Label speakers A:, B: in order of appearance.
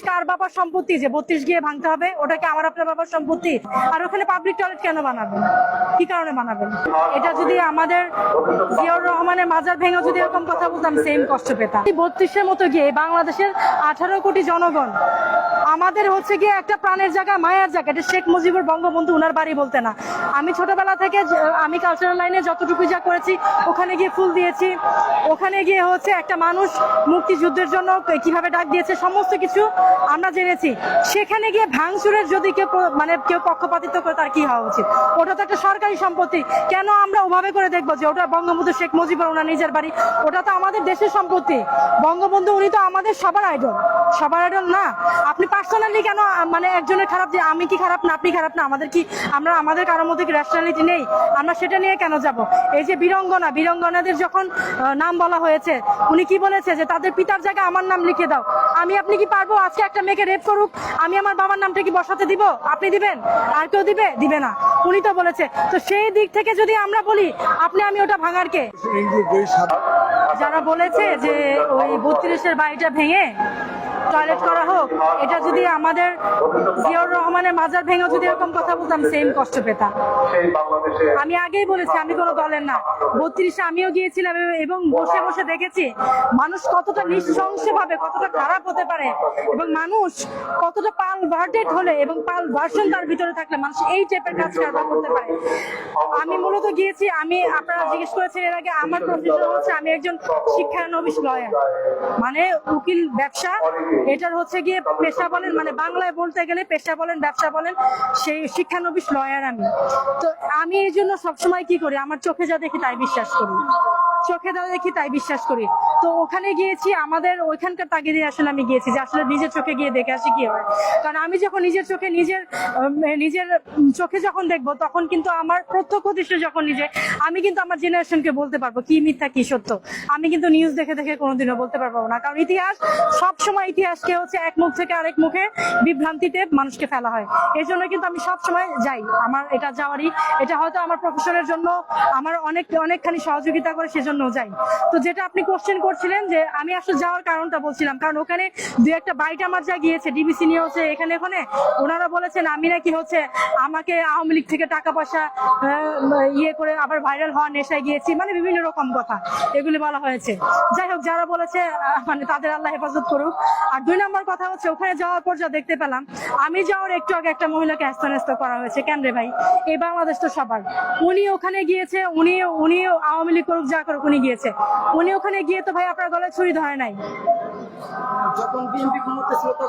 A: বত্রিশ কার বাবার সম্পত্তি যে বত্রিশ গিয়ে ভাঙতে হবে, ওটাকে আমার আপনার বাবার সম্পত্তি। আর ওখানে পাবলিক টয়লেট কেন বানাবেন? কি কারণে বানাবেন? এটা যদি আমাদের জিয়াউর রহমানের মাজার ভেঙে যদি এরকম কথা বলতাম সেম কষ্ট পেতাম। বত্রিশের মতো গিয়ে বাংলাদেশের আঠারো কোটি জনগণ, আমাদের হচ্ছে গিয়ে একটা প্রাণের জায়গা, মায়ের জায়গা। এটা শেখ মুজিবুর বঙ্গবন্ধু উনার বাড়ি বলতে না। আমি ছোটবেলা থেকে আমি কালচারাল লাইনে যতটুকু যা করেছি, ওখানে গিয়ে ফুল দিয়েছি। ওখানে গিয়ে হচ্ছে একটা মানুষ মুক্তিযুদ্ধের জন্য কীভাবে ডাক দিয়েছে, সমস্ত কিছু আমরা জেনেছি। সেখানে গিয়ে ভাঙচুরের যদি কেউ মানে কেউ পক্ষপাতিত্ব করে, তার কি হওয়া উচিত? ওটা তো একটা সরকারি সম্পত্তি। কেন আমরা ওভাবে করে দেখব যে ওটা বঙ্গবন্ধু শেখ মুজিবুর ওনার নিজের বাড়ি? ওটা তো আমাদের দেশের সম্পত্তি। বঙ্গবন্ধু উনি তো আমাদের সবার আইডল সবার আইডল না। আপনি পার্সোনালি কেন মানে একজনের খারাপ যে আমি কি খারাপ না, আপনি খারাপ না? আমাদের কি, আমরা আমাদের কারোর মধ্যে ন্যাশনালিটি নেই? আমরা সেটা নিয়ে কেন যাব? এই যে বীরঙ্গনা, বীরঙ্গনাদের যখন নাম বলা হয়েছে, উনি কি বলেছে যে তাদের পিতার জায়গায় আমার নাম লিখে দাও। আমি আপনি কি পারব? আজকে একটা মেয়েকে রেপ করুক। আমি আমার বাবার নামটা কি বসাতে দিব? আপনি দিবেন? আর কেউ দিবে? দিবে না। উনি তো বলেছে। তো সেই দিক থেকে যদি আমরা বলি আপনি আমি ওটা ভাঙার কে? যারা বলেছে যে ওই বত্রিশের বাড়িটা ভেঙে টয়লেট করা হোক, এটা যদি আমাদের জিয়াউর রহমানের মাজার ভেঙে যদি এরকম কথা বলতাম সেম কষ্ট পেতাম। আমি আগেই বলেছি, আমি কোনো দলের না। বত্রিশে আমিও গিয়েছিলাম এবং বসে বসে দেখেছি, মানুষ কতটা নৃশংস ভাবে কতটা খারাপ হতে পারে এবং মানুষ কতটা পাল ভার্টেড হলে এবং পাল ভার্সন তার ভিতরে থাকলে মানুষ এই টাইপের কাজ কারবার করতে পারে? আমি মূলত গিয়েছি, আমি আপনারা জিজ্ঞেস করেছেন এর আগে, আমার প্রফেশন হচ্ছে, আমি একজন শিক্ষানবিশ লয়ার মানে উকিল, ব্যবসা এটার হচ্ছে গিয়ে পেশা বলেন মানে বাংলায় বলতে গেলে পেশা বলেন, ব্যবসা বলেন, সেই শিক্ষানবিশ লয়ার আমি। তো আমি এই জন্য সবসময় কি করি, আমার চোখে যা দেখি তাই বিশ্বাস করি। চোখে যা দেখি তাই বিশ্বাস করি? তো ওখানে গিয়েছি, আমাদের ওইখানকার তাগিদে আসলে আমি গিয়েছি যে আসলে নিজের চোখে গিয়ে দেখে আসি কি হয়। কারণ আমি যখন নিজের চোখে নিজের নিজের চোখে যখন দেখব, তখন কিন্তু আমার প্রত্যক্ষ দৃশ্য যখন নিজে, আমি কিন্তু আমার জেনারেশনকে বলতে পারব কি মিথ্যা, কি সত্য। আমি কিন্তু নিউজ দেখে দেখে কোনোদিনও বলতে পারব না। কারণ ইতিহাস সব সময় ইতিহাসকে হচ্ছে এক মুখ থেকে আরেক মুখে বিভ্রান্তিতে মানুষকে ফেলা হয়। এই জন্য কিন্তু আমি সব সময় যাই। আমার এটা যাওয়ারই, এটা হয়তো আমার প্রফেশনের জন্য আমার অনেক, অনেকখানি সহযোগিতা করে, সেজন্য যাই তো যেটা আপনি কোশ্চেন করছিলেন যে আমি আসলে যাওয়ার কারণটা বলছিলাম, কারণ ওখানে দু একটা বাইট আমার যা গিয়েছে ডিবিসি নিয়ে হচ্ছে এখানে ওখানে। ওনারা বলেছেন, আমি নাকি হচ্ছে আমাকে আওয়ামী লীগ থেকে টাকা পয়সা ইয়ে করে আবার ভাইরাল হওয়ার নেশায় গিয়েছি। মানে বিভিন্ন রকম কথা এগুলি বলা হয়েছে। যাই হোক, যারা বলেছে মানে তাদের আল্লাহ হেফাজত করুক। আর দুই নম্বর কথা হচ্ছে, ওখানে যাওয়ার পর যা দেখতে পেলাম, আমি যাওয়ার একটু আগে একটা মহিলাকে হ্যাস্তান্যস্ত করা হয়েছে। কেন রে ভাই? এই বাংলাদেশ তো সবার। উনি ওখানে গিয়েছে, উনি উনি আওয়ামী লীগ করুক, যা করুক উনি গিয়েছে। উনি ওখানে গিয়ে তো ভাই আপনার গলায় ছুরি ধরে নাই।
B: যখন বিএনপি ক্ষমতা ছিল